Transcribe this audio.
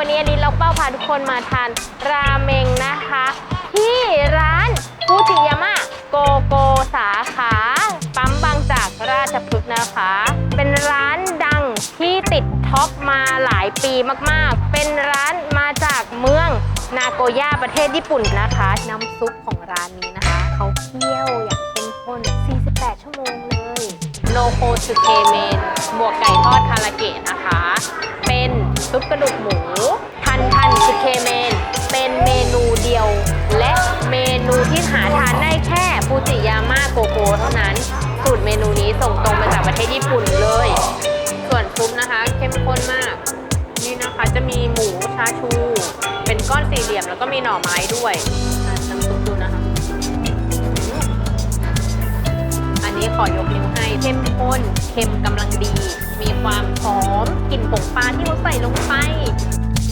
วันนี้อันนี้เราเป้าพาทุกคนมาทานราเมงนะคะ ที่ร้านฟูจิยามะโกโกสาขาปั๊มบางจากราชพฤกษ์นะคะ เป็นร้านดังที่ติดท็อปมาหลายปีมากๆ เป็นร้านมาจากเมืองนาโกย่าประเทศญี่ปุ่นนะคะ น้ำซุปของร้านนี้นะคะ เขาเคี่ยวอย่างเข้มข้น 48 ชั่วโมงเลยโนโคสึเคเมนบวกไก่ทอดคาราเกะนะคะ เป็นซุปกระดูกหมู ค่ฟูจิยาม่าโกโกเท่านั้น สูตรเมนูนี้ส่งตรงมาจากประเทศญี่ปุ่นเลย ส่วนซุปนะคะ เข้มข้นมาก นี่นะคะจะมีหมูชาชู เป็นก้อนสี่เหลี่ยมแล้วก็มีหน่อไม้ด้วยอะน้ำซุปดูนะคะ อันนี้ขอยกนิ้วให้เข้มข้นเค็มกำลังดี มีความหอมกลิ่นผงปลาที่เขาใส่ลงไป